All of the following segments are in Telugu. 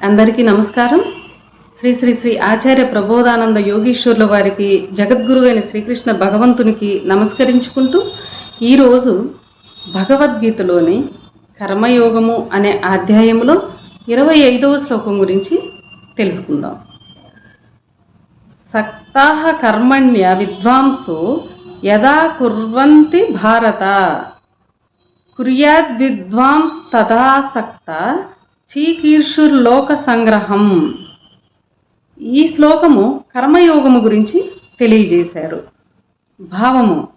అందరికీ నమస్కారం. శ్రీ శ్రీ శ్రీ ఆచార్య ప్రబోధానంద యోగీశ్వరుల వారికి జగద్గురు అయిన శ్రీకృష్ణ భగవంతునికి నమస్కరించుకుంటూ ఈరోజు భగవద్గీతలోని కర్మయోగము అనే అధ్యాయంలో ఇరవై ఐదవ శ్లోకం గురించి తెలుసుకుందాం. సక్తాహ కర్మణ్య విద్వాంసు యదా కుర్వంతి భారత. కుర్యాద్విద్వాంస్ శ్రీకీర్షుర్ లోక సంగ్రహం. ఈ శ్లోకము కర్మయోగము గురించి తెలియజేశారు. భావము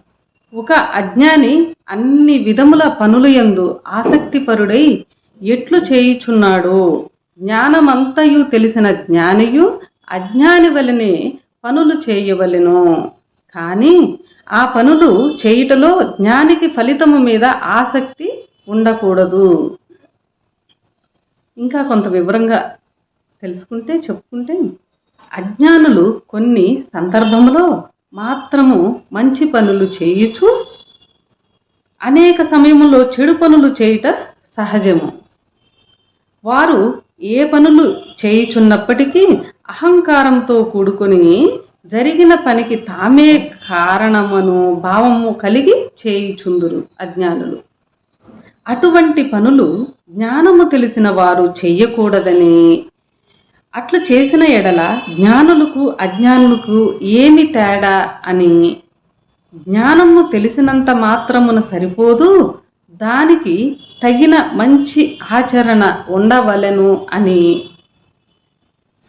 ఒక అజ్ఞాని అన్ని విధముల పనులు యందు ఆసక్తిపరుడై ఎట్లు చేయుచున్నాడు జ్ఞానమంతయు తెలిసిన జ్ఞానియు అజ్ఞాని వలనే పనులు చేయవలెను. కానీ ఆ పనులు చేయుటలో జ్ఞానికి ఫలితము మీద ఆసక్తి ఉండకూడదు. ఇంకా కొంత వివరంగా తెలుసుకుంటే చెప్పుకుంటే అజ్ఞానులు కొన్ని సందర్భంలో మాత్రము మంచి పనులు చేయుచు అనేక సమయంలో చెడు పనులు చేయుట సహజము. వారు ఏ పనులు చేయుచున్నప్పటికీ అహంకారంతో కూడుకొని జరిగిన పనికి తామే కారణమను భావము కలిగి చేయుచుందురు అజ్ఞానులు. అటువంటి పనులు జ్ఞానము తెలిసిన వారు చెయ్యకూడదని. అట్లు చేసిన ఎడల జ్ఞానులకు అజ్ఞానులకు ఏమి తేడా అని? జ్ఞానము తెలిసినంత మాత్రమున సరిపోదు దానికి తగిన మంచి ఆచరణ ఉండవలెను అని.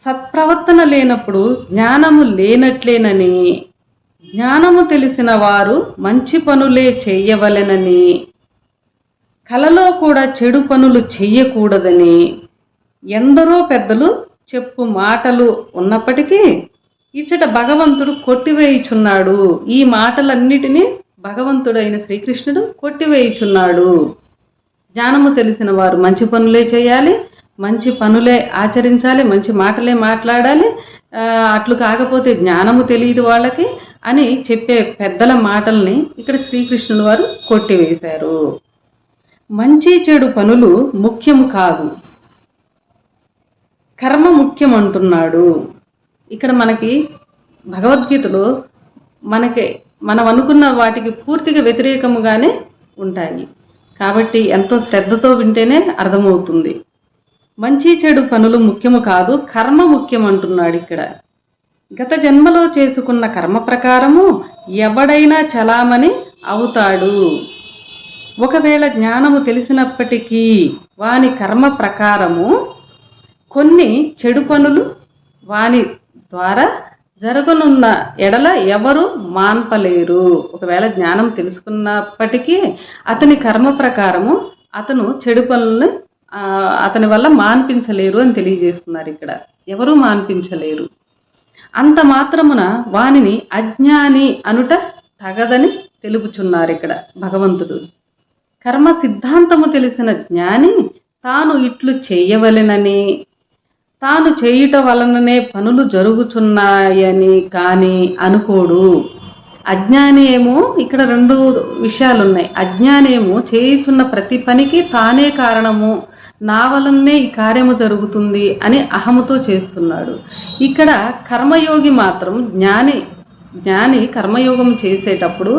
సత్ప్రవర్తన లేనప్పుడు జ్ఞానము లేనట్లేనని. జ్ఞానము తెలిసిన వారు మంచి పనులే చేయవలెనని కలలో కూడా చెడు పనులు చెయ్యకూడదని ఎందరో పెద్దలు చెప్పు మాటలు ఉన్నప్పటికీ ఇచ్చట భగవంతుడు కొట్టివేయుచున్నాడు. ఈ మాటలన్నిటినీ భగవంతుడైన శ్రీకృష్ణుడు కొట్టివేయుచున్నాడు. జ్ఞానము తెలిసిన వారు మంచి పనులే చేయాలి మంచి పనులే ఆచరించాలి మంచి మాటలే మాట్లాడాలి అట్లు కాకపోతే జ్ఞానము తెలియదు వాళ్ళకి అని చెప్పే పెద్దల మాటల్ని ఇక్కడ శ్రీకృష్ణుడు వారు కొట్టివేశారు. మంచి చెడు పనులు ముఖ్యము కాదు. కర్మ ముఖ్యం అంటున్నాడు ఇక్కడ మనకి భగవద్గీతలో మనకి మనం అనుకున్న వాటికి పూర్తిగా వ్యతిరేకముగానే ఉంటాయి. కాబట్టి ఎంతో శ్రద్ధతో వింటేనే అర్థమవుతుంది. మంచి చెడు పనులు ముఖ్యము కాదు కర్మ ముఖ్యం అంటున్నాడు ఇక్కడ. గత జన్మలో చేసుకున్న కర్మ ప్రకారము ఎవడైనా చలామణి అవుతాడు. ఒకవేళ జ్ఞానము తెలిసినప్పటికీ వాని కర్మ ప్రకారము కొన్ని చెడు పనులు వాని ద్వారా జరగనున్న ఎడల ఎవరు మాన్పలేరు. ఒకవేళ జ్ఞానం తెలుసుకున్నప్పటికీ అతని కర్మ ప్రకారము అతను చెడు పనులను అతని వల్ల మాన్పించలేరు అని తెలియజేస్తున్నారు ఇక్కడ. ఎవరూ మాన్పించలేరు. అంత మాత్రమున వానిని అజ్ఞాని అనుట తగదని తెలుపుచున్నారు ఇక్కడ భగవంతుడు. కర్మ సిద్ధాంతము తెలిసిన జ్ఞాని తాను ఇట్లు చేయవలెనని. తాను చేయుట వలననే పనులు జరుగుతున్నాయని కానీ అనుకోడు. అజ్ఞాని ఏమో ఇక్కడ రెండు విషయాలు ఉన్నాయి అజ్ఞాని ఏమో చేయుచున్న ప్రతి పనికి తానే కారణము. నా వలనే ఈ కార్యము జరుగుతుంది అని అహముతో చేస్తున్నాడు. ఇక్కడ కర్మయోగి మాత్రం జ్ఞాని జ్ఞాని కర్మయోగం చేసేటప్పుడు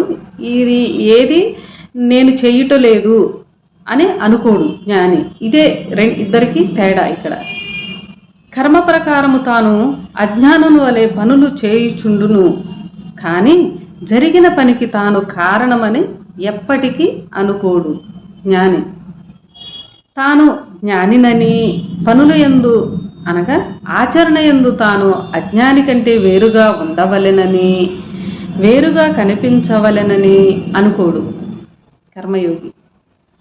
ఇది ఏది? నేను చేయటలేదు అని అనుకోడు జ్ఞాని. ఇదే ఇద్దరికి తేడా ఇక్కడ. కర్మ ప్రకారము తాను అజ్ఞానము వలె పనులు చేయుచుండును. కానీ జరిగిన పనికి తాను కారణమని ఎప్పటికీ అనుకోడు జ్ఞాని. తాను జ్ఞానినని పనులు ఎందు అనగా ఆచరణ ఎందు తాను అజ్ఞాని కంటే వేరుగా ఉండవలెనని వేరుగా కనిపించవలెనని అనుకోడు. కర్మయోగి.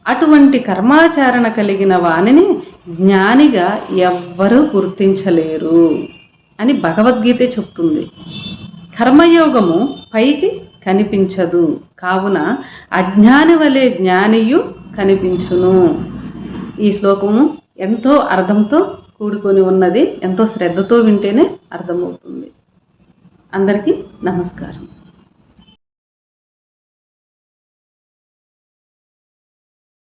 అటువంటి కర్మాచరణ కలిగిన వానిని జ్ఞానిగా ఎవ్వరూ గుర్తించలేరు అని భగవద్గీతే చెప్తుంది. కర్మయోగము పైకి కనిపించదు. కావున అజ్ఞాని వలె జ్ఞానియు కనిపించును. ఈ శ్లోకము ఎంతో అర్థంతో కూడుకొని ఉన్నది ఎంతో శ్రద్ధతో వింటేనే అర్థమవుతుంది. అందరికీ నమస్కారం.